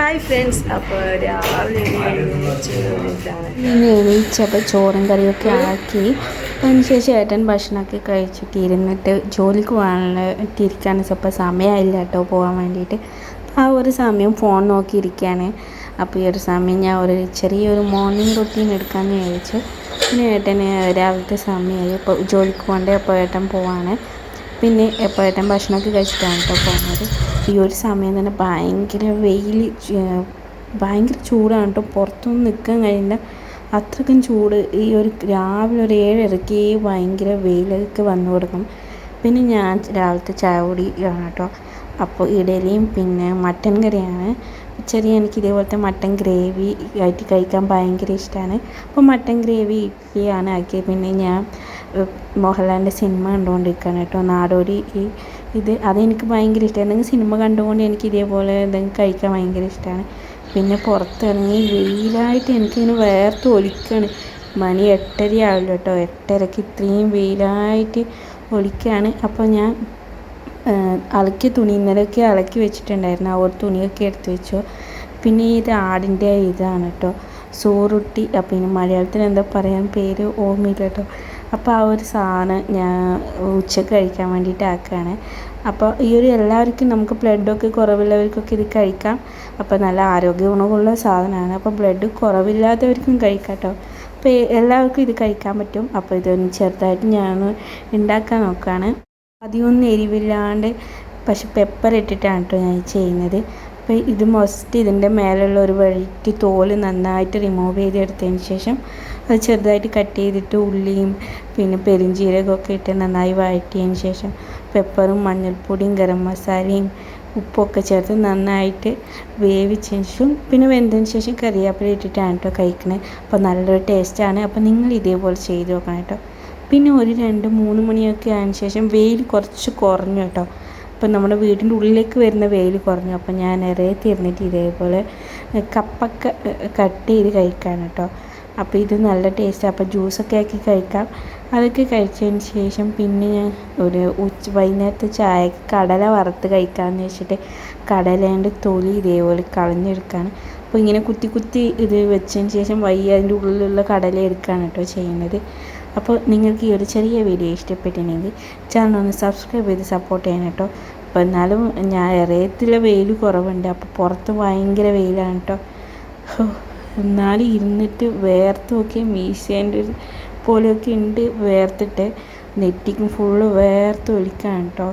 Hi friends അപ്പോൾ രാവിലെ എണീച്ചപ്പോൾ ചോറും കറിയൊക്കെ ആക്കി. അതിനുശേഷം ഏട്ടൻ ഭക്ഷണമൊക്കെ കഴിച്ചിട്ട് ഇരുന്നിട്ട് ജോലിക്ക് പോകാനുള്ള ഇരിക്കാൻ ചിലപ്പോൾ സമയമായില്ല കേട്ടോ പോകാൻ വേണ്ടിയിട്ട്. ആ ഒരു സമയം ഫോൺ നോക്കിയിരിക്കുകയാണ് അപ്പോൾ ഈ ഒരു സമയം ഞാൻ ഒരു ചെറിയൊരു മോർണിംഗ് റൊട്ടീൻ എടുക്കാമെന്ന് വിചാരിച്ചു. പിന്നെ ഏട്ടന് രാവിലത്തെ സമയമായി. ഇപ്പോൾ ജോലിക്ക് പോകണ്ടേ? അപ്പോൾ ഏട്ടൻ പോവാണ്. പിന്നെ എപ്പോഴത്തെ ഭക്ഷണമൊക്കെ കഴിച്ചിട്ടാണ് കേട്ടോ പോകുന്നത് ഈ ഒരു സമയം തന്നെ ഭയങ്കര വെയിൽ ഭയങ്കര ചൂടാണ് കേട്ടോ പുറത്തൊന്നും നിൽക്കാൻ കഴിയില്ല. അത്രയ്ക്കും ചൂട്. ഈ ഒരു രാവിലെ ഒരു ഏഴരയ്ക്ക് ഭയങ്കര വെയിലൊക്കെ വന്നു കൊടുക്കും പിന്നെ ഞാൻ രാവിലത്തെ ചായ കൂടി കേട്ടോ അപ്പോൾ ഇഡലിയും പിന്നെ മട്ടൻ കറിയാണ്. ചെറിയ എനിക്ക് ഇതേപോലത്തെ മട്ടൻ ഗ്രേവി ആയിട്ട് കഴിക്കാൻ ഭയങ്കര ഇഷ്ടമാണ് അപ്പോൾ മട്ടൻ ഗ്രേവി ഇഡ്ഡലിയാണ് ആക്കിയത്. പിന്നെ ഞാൻ മോഹൻലാലിന്റെ സിനിമ കണ്ടുകൊണ്ടിരിക്കുകയാണ് കേട്ടോ. നാടോടി ഈ ഇത് അതെനിക്ക് ഭയങ്കര ഇഷ്ടമാണ് എന്തെങ്കിലും സിനിമ കണ്ടുകൊണ്ട് എനിക്ക് ഇതേപോലെ എന്തെങ്കിലും കഴിക്കാൻ ഭയങ്കര ഇഷ്ടമാണ് പിന്നെ പുറത്തിറങ്ങി വെയിലായിട്ട് എനിക്കിങ്ങനെ വേർത്ത് ഒലിക്കുകയാണ് മണി എട്ടര ആവില്ല കേട്ടോ. എട്ടരക്ക് ഇത്രയും വെയിലായിട്ട് ഒലിക്കുകയാണ് അപ്പോൾ ഞാൻ അലക്കിയ തുണി ഇന്നലെയൊക്കെ അലക്കി വെച്ചിട്ടുണ്ടായിരുന്നു. ആ ഒരു തുണിയൊക്കെ എടുത്ത് വെച്ചു. പിന്നെ ഇത് ആടിന്റെ ഇതാണ് കേട്ടോ സോറുട്ടി. അപ്പം മലയാളത്തിൽ എന്താ പറയാൻ പേര് ഓർമ്മയില്ല കേട്ടോ അപ്പോൾ ആ ഒരു സാധനം ഞാൻ ഉച്ചയ്ക്ക് കഴിക്കാൻ വേണ്ടിയിട്ട് ആക്കുകയാണ്. അപ്പോൾ ഈ ഒരു എല്ലാവർക്കും നമുക്ക് ബ്ലഡൊക്കെ കുറവുള്ളവർക്കൊക്കെ ഇത് കഴിക്കാം. അപ്പോൾ നല്ല ആരോഗ്യ ഗുണമുള്ള സാധനമാണ്. അപ്പോൾ ബ്ലഡ് കുറവില്ലാത്തവർക്കും കഴിക്കാം കേട്ടോ അപ്പോൾ എല്ലാവർക്കും ഇത് കഴിക്കാൻ പറ്റും. അപ്പോൾ ഇതൊന്ന് ചെറുതായിട്ട് ഞാൻ ഉണ്ടാക്കാൻ നോക്കുകയാണ്. അധികമൊന്നും എരിവില്ലാണ്ട് പക്ഷെ പെപ്പർ ഇട്ടിട്ടാണ് കേട്ടോ ഞാൻ ചെയ്യുന്നത്. അപ്പോൾ ഇത് മൊസ്റ്റ് ഇതിന്റെ മേലുള്ള ഒരു വഴിക്ക് തോൽ നന്നായിട്ട് റിമൂവ് ചെയ്തെടുത്തതിന് ശേഷം അത് ചെറുതായിട്ട് കട്ട് ചെയ്തിട്ട് ഉള്ളിയും പിന്നെ പെരിഞ്ജീരകമൊക്കെ ഇട്ട് നന്നായി വഴറ്റിയതിന് ശേഷം പെപ്പറും മഞ്ഞൾപ്പൊടിയും ഗരം മസാലയും ഉപ്പൊക്കെ ചേർത്ത് നന്നായിട്ട് വേവിച്ചതിന് ശേഷം പിന്നെ വെന്തതിന് ശേഷം കറിവേപ്പില ഇട്ടിട്ടാണ് കേട്ടോ കഴിക്കണത് അപ്പോൾ നല്ലൊരു ടേസ്റ്റാണ് അപ്പോൾ നിങ്ങൾ ഇതേപോലെ ചെയ്ത് നോക്കണം കേട്ടോ പിന്നെ ഒരു രണ്ട് മൂന്ന് മണിയൊക്കെ ആയതിനു ശേഷം വെയിൽ കുറച്ച് കുറഞ്ഞു കേട്ടോ. അപ്പം നമ്മുടെ വീടിന്റെ ഉള്ളിലേക്ക് വരുന്ന വെയിൽ കുറഞ്ഞു. അപ്പം ഞാൻ നിറയെ തിരിഞ്ഞിട്ട് ഇതേപോലെ കപ്പൊക്കെ കട്ട് ചെയ്ത് കഴിക്കാണ് കേട്ടോ. അപ്പോൾ ഇത് നല്ല ടേസ്റ്റ് അപ്പോൾ ജ്യൂസൊക്കെ ആക്കി കഴിക്കാം. അതൊക്കെ കഴിച്ചതിന് ശേഷം പിന്നെ ഞാൻ ഒരു ഉച്ച വൈകുന്നേരത്തെ ചായക്ക് കടല വറുത്ത് കഴിക്കാമെന്ന് വെച്ചിട്ട് കടലേന്റെ തൊലി ഇതേപോലെ കളഞ്ഞെടുക്കുകയാണ് അപ്പോൾ ഇങ്ങനെ കുത്തി കുത്തി ഇത് വെച്ചതിന് ശേഷം വൈ അതിന്റെ ഉള്ളിലുള്ള കടല എടുക്കുകയാണ് കേട്ടോ ചെയ്യുന്നത്. അപ്പോൾ നിങ്ങൾക്ക് ഈ ഒരു ചെറിയ വീഡിയോ ഇഷ്ടപ്പെട്ടിട്ടുണ്ടെങ്കിൽ ചാനൽ ഒന്ന് സബ്സ്ക്രൈബ് ചെയ്ത് സപ്പോർട്ട് ചെയ്യണം കേട്ടോ. അപ്പോൾ എന്നാലും ഞാൻ ഇറയത്തിലെ വെയിൽ കുറവുണ്ട്. അപ്പോൾ പുറത്ത് ഭയങ്കര വെയിലാണ് കേട്ടോ. എന്നാലും ഇരുന്നിട്ട് വേർത്ത് നോക്കി മീശേന്റെ ഒരു പോലെയൊക്കെ ഉണ്ട് വേർത്തിട്ട്. നെറ്റിക്കും ഫുള്ള് വേർത്ത് ഒലിക്കാണ് കേട്ടോ.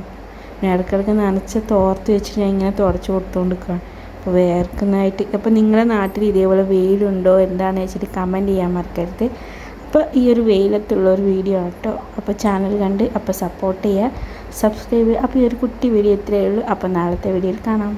ഞാൻ ഇടയ്ക്കിടയ്ക്ക് നനച്ച തോർത്ത് വെച്ചിട്ട് ഞാൻ ഇങ്ങനെ തുടച്ച് കൊടുത്തുകൊണ്ടിരിക്കുകയാണ് അപ്പോൾ വേർക്കുന്നതായിട്ട്. അപ്പോൾ നിങ്ങളുടെ നാട്ടിൽ ഇതേപോലെ വെയിലുണ്ടോ? എന്താണെന്ന് വെച്ചിട്ട് കമന്റ് ചെയ്യാൻ മറക്കരുത്. അപ്പോൾ ഈ ഒരു വെയിലത്തുള്ള ഒരു വീഡിയോ കേട്ടോ അപ്പോൾ ചാനൽ കണ്ട് അപ്പോൾ സപ്പോർട്ട് ചെയ്യുക സബ്സ്ക്രൈബ് ചെയ്യുക അപ്പോൾ ഈ ഒരു കുട്ടി വീഡിയോ ഇത്രയേ ഉള്ളൂ. അപ്പോൾ നാളത്തെ വീഡിയോയിൽ കാണാം.